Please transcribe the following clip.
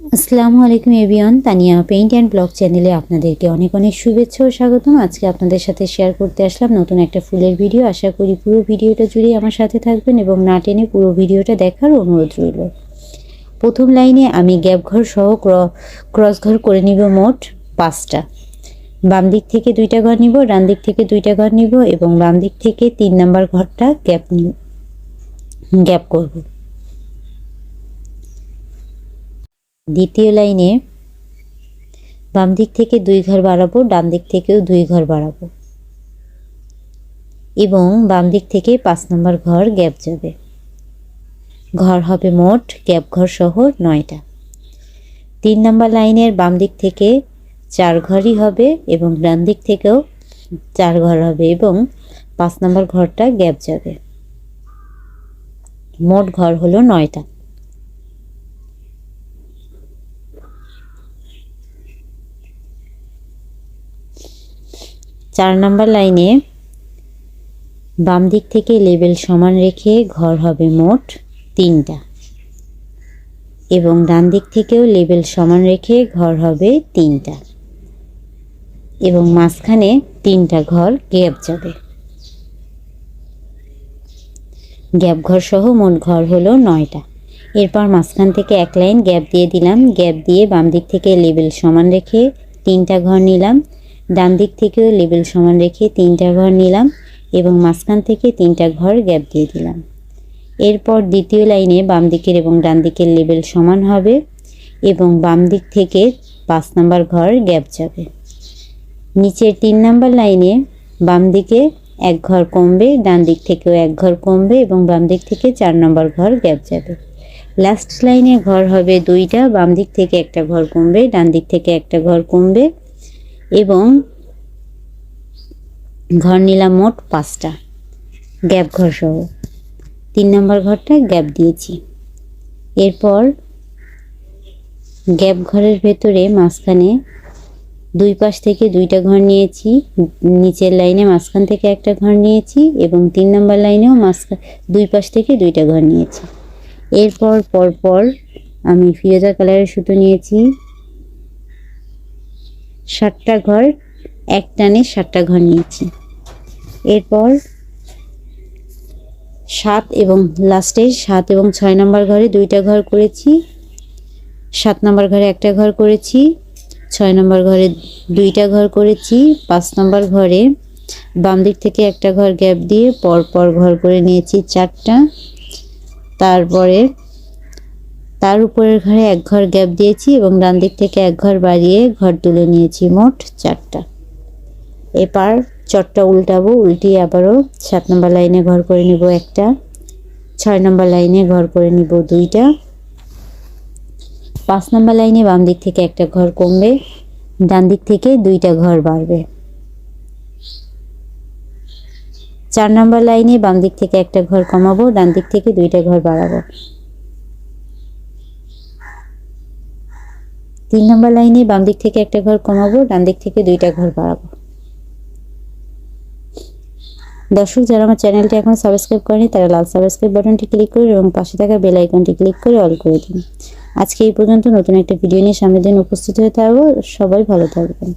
আসসালামু আলাইকুম এভিয়ন তানিয়া পেইন্ট অ্যান্ড ব্লগ চ্যানেলে আপনাদেরকে অনেক অনেক শুভেচ্ছা ও স্বাগতম। আজকে আপনাদের সাথে শেয়ার করতে আসলাম নতুন একটা ফুলের ভিডিও। আশা করি পুরো ভিডিওটা জুড়ে আমার সাথে থাকবেন এবং না টেনে পুরো ভিডিওটা দেখার অনুরোধ রইল। প্রথম লাইনে আমি গ্যাপ ঘর সহ ক্রস ঘর করে নিব মোট পাঁচটা। বাম দিক থেকে দুইটা ঘর নিব, ডান দিক থেকে দুইটা ঘর নিব এবং বাম দিক থেকে তিন নাম্বার ঘরটা গ্যাপ গ্যাপ করব। দ্বিতীয় লাইনে বাম দিক থেকে দুই ঘর বাড়াবো, ডান দিক থেকেও দুই ঘর বাড়াবো। এবং বাম দিক থেকে পাঁচ নম্বর ঘর গ্যাপ যাবে। ঘর হবে মোট, গ্যাপ ঘর সহ নয়টা। তিন নম্বর লাইনের বাম দিক থেকে চার ঘরই হবে এবং ডান দিক থেকেও চার ঘর হবে এবং পাঁচ নম্বর ঘরটা গ্যাপ যাবে। মোট ঘর হলো নয়টা। চার নাম্বার লাইনে বাম দিক থেকে লেবেল সমান রেখে ঘর হবে মোট তিনটা। এবং ডান দিক থেকেও লেবেল সমান রেখে ঘর হবে তিনটা। এবং মাঝখানে তিনটা ঘর গ্যাপ যাবে। গ্যাপ ঘর সহ মোট ঘর হলো নয়টা। এরপর মাঝখান থেকে এক লাইন গ্যাপ দিয়ে দিলাম। গ্যাপ দিয়ে বাম দিক থেকে লেবেল সমান রেখে তিনটা ঘর নিলাম। ডান দিক থেকেও লেবেল সমান রেখে তিনটা ঘর নিলাম এবং মাঝখান থেকে তিনটা ঘর গ্যাপ দিয়ে দিলাম। এরপর দ্বিতীয় লাইনে বাম দিকের এবং ডান দিকের লেবেল সমান হবে এবং বাম দিক থেকে পাঁচ নাম্বার ঘর গ্যাপ যাবে। নিচের তিন নাম্বার লাইনে বাম দিকে এক ঘর কমবে, ডান দিক থেকেও এক ঘর কমবে এবং বাম দিক থেকে চার নম্বর ঘর গ্যাপ যাবে। লাস্ট লাইনে ঘর হবে দুইটা, বাম দিক থেকে একটা ঘর কমবে, ডান দিক থেকে একটা ঘর কমবে এবং ঘর নিলাম মোট পাঁচটা। গ্যাপ ঘর সহ। তিন নম্বর ঘরটা গ্যাপ দিয়েছি। এরপর গ্যাপ ঘরের ভেতরে মাঝখানে দুই পাশ থেকে দুইটা ঘর নিয়েছি, নিচের লাইনে মাঝখান থেকে একটা ঘর নিয়েছি এবং তিন নম্বর লাইনেও মাঝখান দুই পাশ থেকে দুইটা ঘর নিয়েছি। এরপর পরপর আমি ফিরোজা কালারের সুতো নিয়েছি সাতটা ঘর এক টানে সাতটা ঘর নিয়েছি। এরপর সাত এবং লাস্টে সাত এবং ছয় নম্বর ঘরে দুইটা ঘর করেছি, সাত নম্বর ঘরে একটা ঘর করেছি, ছয় নম্বর ঘরে দুইটা ঘর করেছি, পাঁচ নম্বর ঘরে বাম দিক থেকে একটা ঘর গ্যাপ দিয়ে পর পর ঘর করে নিয়েছি চারটা। তারপরে তার উপরের ঘরে এক ঘর গ্যাপ দিয়েছি এবং ডান দিক থেকে এক ঘর বাড়িয়ে ঘর তুলে নিয়েছি মোট চারটা। এবার চটটা উল্টাবো, উল্টিয়ে আবারও সাত নম্বর লাইনে ঘর করে নিব একটা, ছয় নম্বর লাইনে ঘর করে নিব দুইটা। পাঁচ নম্বর লাইনে বাম দিক থেকে একটা ঘর কমবে, ডান দিক থেকে দুইটা ঘর বাড়বে। চার নম্বর লাইনে বাম দিক থেকে একটা ঘর কমাবো, ডান দিক থেকে দুইটা ঘর বাড়াবো। তিন নম্বর লাইনে বাম দিক থেকে একটা ঘর কমাবো, ডান দিক থেকে দুইটা ঘর বাড়াবো। দর্শক, যারা আমার চ্যানেলটি এখন সাবস্ক্রাইব করেনি, তারা লাল সাবস্ক্রাইব বাটনটি ক্লিক করুন এবং পাশে থাকা বেল আইকনটি ক্লিক করে অল করে দিন। আজকে এই পর্যন্ত নতুন একটা ভিডিও নিয়ে সামনের দিন উপস্থিত হয়ে থাকব। সবাই ভালো থাকবেন।